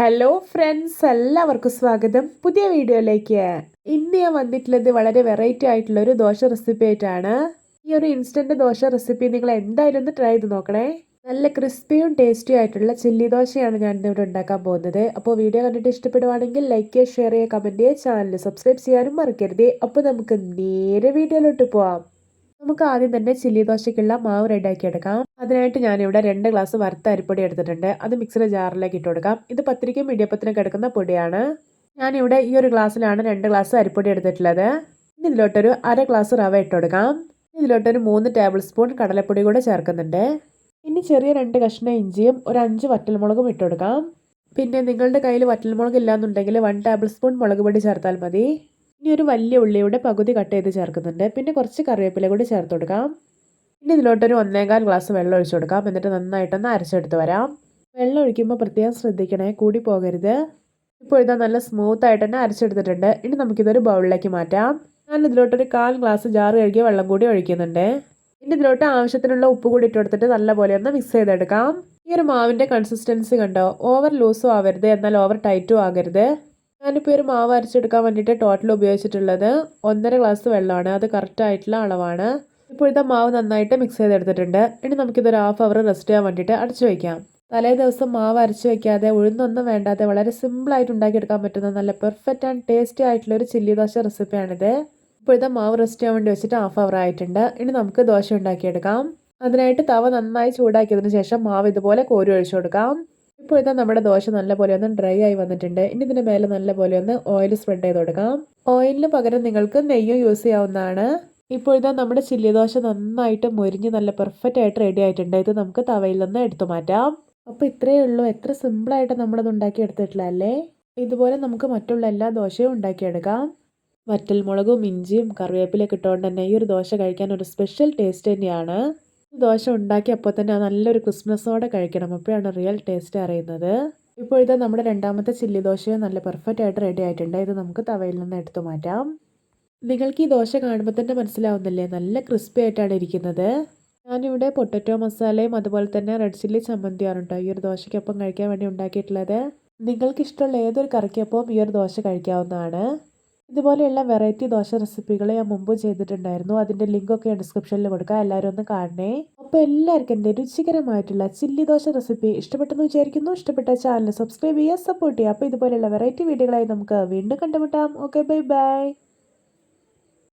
Hello friends എല്ലാവർക്കും സ്വാഗതം. പുതിയ വീഡിയോയിലേക്ക്. ഇന്ന് ഞാൻ വന്നിട്ടുള്ളത് വളരെ വെറൈറ്റി ആയിട്ടുള്ള ഒരു ദോശ റെസിപ്പി ആയിട്ടാണ്. ഈ ഒരു ഇൻസ്റ്റന്റ് ദോശ റെസിപ്പി നിങ്ങൾ എന്തായാലും ഒന്ന് ട്രൈ ചെയ്ത് നോക്കണേ. നല്ല ക്രിസ്പിയും ടേസ്റ്റിയും ആയിട്ടുള്ള ചില്ലി ദോശയാണ് ഞാൻ ഇന്നിവിടെ ഉണ്ടാക്കാൻ പോകുന്നത്. അപ്പോൾ വീഡിയോ കണ്ടിട്ട് ഇഷ്ടപ്പെടുവാണെങ്കിൽ ലൈക്ക് ചെയ്യുക ഷെയർ ചെയ്യുക കമന്റ് ചെയ്യുക ചാനൽ സബ്സ്ക്രൈബ് ചെയ്യാനും മറക്കരുത്. അപ്പോൾ നമുക്ക് നേരെ വീഡിയോയിലോട്ട് പോവാം. നമുക്ക് ആദ്യം തന്നെ ചില്ലി ദോശയ്ക്കുള്ള മാവ് റെഡിയാക്കി എടുക്കാം. അതിനായിട്ട് ഞാനിവിടെ രണ്ട് ഗ്ലാസ് വറുത്ത അരിപ്പൊടി എടുത്തിട്ടുണ്ട്. അത് മിക്സിയുടെ ജാറിലേക്ക് ഇട്ട് കൊടുക്കാം. ഇത് പത്തിരിക്കും ഇടിയപ്പത്തിനും കിടക്കുന്ന പൊടിയാണ്. ഞാനിവിടെ ഈ ഒരു ഗ്ലാസ്സിലാണ് രണ്ട് ഗ്ലാസ് അരിപ്പൊടി എടുത്തിട്ടുള്ളത്. ഇനി ഇതിലോട്ടൊരു അര ഗ്ലാസ് റവ ഇട്ട് കൊടുക്കാം. ഇതിലോട്ടൊരു മൂന്ന് ടേബിൾ സ്പൂൺ കടലപ്പൊടി കൂടെ ചേർക്കുന്നുണ്ട്. ഇനി ചെറിയ രണ്ട് കഷ്ണം ഇഞ്ചിയും ഒരു അഞ്ച് വറ്റൽമുളകും ഇട്ട് കൊടുക്കാം. പിന്നെ നിങ്ങളുടെ കയ്യിൽ വറ്റൽമുളക് ഇല്ലാന്നുണ്ടെങ്കിൽ വൺ ടേബിൾ സ്പൂൺ മുളക് പൊടി ചേർത്താൽ മതി. ഇനി ഒരു വലിയ ഉള്ളിയുടെ പകുതി കട്ട് ചെയ്ത് ചേർക്കുന്നുണ്ട്. പിന്നെ കുറച്ച് കറിവേപ്പില കൂടി ചേർത്ത് കൊടുക്കാം. ഇനി ഇതിലോട്ടൊരു ഒന്നേകാൽ ഗ്ലാസ് വെള്ളം ഒഴിച്ചു കൊടുക്കാം. എന്നിട്ട് നന്നായിട്ടൊന്ന് അരച്ചെടുത്ത് വരാം. വെള്ളം ഒഴിക്കുമ്പോൾ പ്രത്യേകം ശ്രദ്ധിക്കണേ കൂടി പോകരുത്. ഇപ്പോൾ ഇതാ നല്ല സ്മൂത്ത് ആയിട്ട് തന്നെ അരച്ചെടുത്തിട്ടുണ്ട്. ഇനി നമുക്കിതൊരു ബൗളിലേക്ക് മാറ്റാം. ഞാൻ ഇതിലോട്ടൊരു കാൽ ഗ്ലാസ് ജാറ് കഴുകിയ വെള്ളം കൂടി ഒഴിക്കുന്നുണ്ട്. ഇനി ഇതിലോട്ട് ആവശ്യത്തിനുള്ള ഉപ്പ് കൂടി ഇട്ട് കൊടുത്തിട്ട് നല്ലപോലെ ഒന്ന് മിക്സ് ചെയ്തെടുക്കാം. ഈ ഒരു മാവിന്റെ കൺസിസ്റ്റൻസി കണ്ടോ? ഓവർ ലൂസും ആവരുത് എന്നാൽ ഓവർ ടൈറ്റും ആകരുത്. ഞാനിപ്പോൾ ഒരു മാവ് അരച്ചെടുക്കാൻ വേണ്ടിയിട്ട് ടോട്ടൽ ഉപയോഗിച്ചിട്ടുള്ളത് ഒന്നര ഗ്ലാസ് വെള്ളമാണ്. അത് കറക്റ്റായിട്ടുള്ള അളവാണ്. ഇപ്പോഴത്തെ മാവ് നന്നായിട്ട് മിക്സ് ചെയ്തെടുത്തിട്ടുണ്ട്. ഇനി നമുക്കിതൊരു ഹാഫ് അവർ റെസ്റ്റ് ചെയ്യാൻ വേണ്ടിയിട്ട് അടച്ചു വയ്ക്കാം തലേ ദിവസം മാവ് അരച്ചു വയ്ക്കാതെ ഉഴുന്നൊന്നും വേണ്ടാതെ വളരെ സിമ്പിളായിട്ട് ഉണ്ടാക്കിയെടുക്കാൻ പറ്റുന്ന നല്ല പെർഫെക്റ്റ് ആൻഡ് ടേസ്റ്റി ആയിട്ടുള്ള ഒരു ചില്ലി ദോശ റെസിപ്പിയാണിത് ഇപ്പോഴത്തെ മാവ് റെസ്റ്റ് ചെയ്യാൻ വേണ്ടി വെച്ചിട്ട് ഹാഫ് അവർ ആയിട്ടുണ്ട്. ഇനി നമുക്ക് ദോശ ഉണ്ടാക്കിയെടുക്കാം. അതിനായിട്ട് തവ നന്നായി ചൂടാക്കിയതിന് ശേഷം മാവ് ഇതുപോലെ കോരി ഒഴിച്ചു കൊടുക്കാം. ഇപ്പോഴത്തെ നമ്മുടെ ദോശ നല്ലപോലെ ഒന്ന് ഡ്രൈ ആയി വന്നിട്ടുണ്ട്. ഇനി ഇതിന് മേലെ നല്ലപോലെ ഒന്ന് ഓയിൽ സ്പ്രെഡ് ചെയ്ത് കൊടുക്കാം. ഓയിലിന് പകരം നിങ്ങൾക്ക് നെയ്യും യൂസ് ചെയ്യാവുന്നതാണ്. ഇപ്പോൾ ഇതാ നമ്മുടെ ചില്ലി ദോശ നന്നായിട്ട് മുരിഞ്ഞ് നല്ല പെർഫെക്റ്റ് ആയിട്ട് റെഡി ആയിട്ടുണ്ട്. ഇത് നമുക്ക് തവയിൽ നിന്ന് എടുത്തു മാറ്റാം. അപ്പോൾ ഇത്രയേ ഉള്ളൂ. എത്ര സിമ്പിളായിട്ട് നമ്മളത് ഉണ്ടാക്കി എടുത്തിട്ടില്ല അല്ലേ? ഇതുപോലെ നമുക്ക് മറ്റുള്ള എല്ലാ ദോശയും ഉണ്ടാക്കിയെടുക്കാം. വറ്റൽമുളകും ഇഞ്ചിയും കറിവേപ്പിലൊക്കെ ഇട്ടുകൊണ്ട് തന്നെ ഈ ഒരു ദോശ കഴിക്കാൻ ഒരു സ്പെഷ്യൽ ടേസ്റ്റ് തന്നെയാണ്. ദോശ ഉണ്ടാക്കി അപ്പോൾ തന്നെ നല്ലൊരു ക്രിസ്മസോടെ കഴിക്കണം. അപ്പോഴാണ് റിയൽ ടേസ്റ്റ് അറിയുന്നത്. ഇപ്പോൾ ഇത് നമ്മുടെ രണ്ടാമത്തെ ചില്ലി ദോശയും നല്ല പെർഫെക്റ്റ് ആയിട്ട് റെഡി ആയിട്ടുണ്ട്. ഇത് നമുക്ക് തവയിൽ നിന്ന് എടുത്തു മാറ്റാം. നിങ്ങൾക്ക് ഈ ദോശ കാണുമ്പോൾ തന്നെ മനസ്സിലാവുന്നില്ലേ? നല്ല ക്രിസ്പി ആയിട്ടാണ് ഇരിക്കുന്നത്. ഞാനിവിടെ പൊട്ടറ്റോ മസാലയും അതുപോലെ തന്നെ റെഡ് ചില്ലി ചമ്മന്തിയാറുണ്ടോ ഈ ഒരു ദോശയ്ക്കൊപ്പം കഴിക്കാൻ വേണ്ടി ഉണ്ടാക്കിയിട്ടുള്ളത്. നിങ്ങൾക്ക് ഇഷ്ടമുള്ള ഏതൊരു കറിക്കൊപ്പം ഈ ഒരു ദോശ കഴിക്കാവുന്നതാണ്. ഇതുപോലെയുള്ള വെറൈറ്റി ദോശ റെസിപ്പികൾ ഞാൻ മുമ്പ് ചെയ്തിട്ടുണ്ടായിരുന്നു. അതിന്റെ ലിങ്കൊക്കെ ഡിസ്ക്രിപ്ഷനിൽ കൊടുക്കാം. എല്ലാവരും ഒന്ന് കാണണേ. അപ്പോൾ എല്ലാവർക്കും എന്റെ രുചികരമായിട്ടുള്ള ചില്ലി ദോശ റെസിപ്പി ഇഷ്ടപ്പെട്ടെന്ന് വിചാരിക്കുന്നു. ഇഷ്ടപ്പെട്ട ചാനൽ സബ്സ്ക്രൈബ് ചെയ്യുക സപ്പോർട്ട് ചെയ്യുക. അപ്പോൾ ഇതുപോലെയുള്ള വെറൈറ്റി വീഡിയോകളായി നമുക്ക് വീണ്ടും കണ്ടുമുട്ടാം. Okay bye bye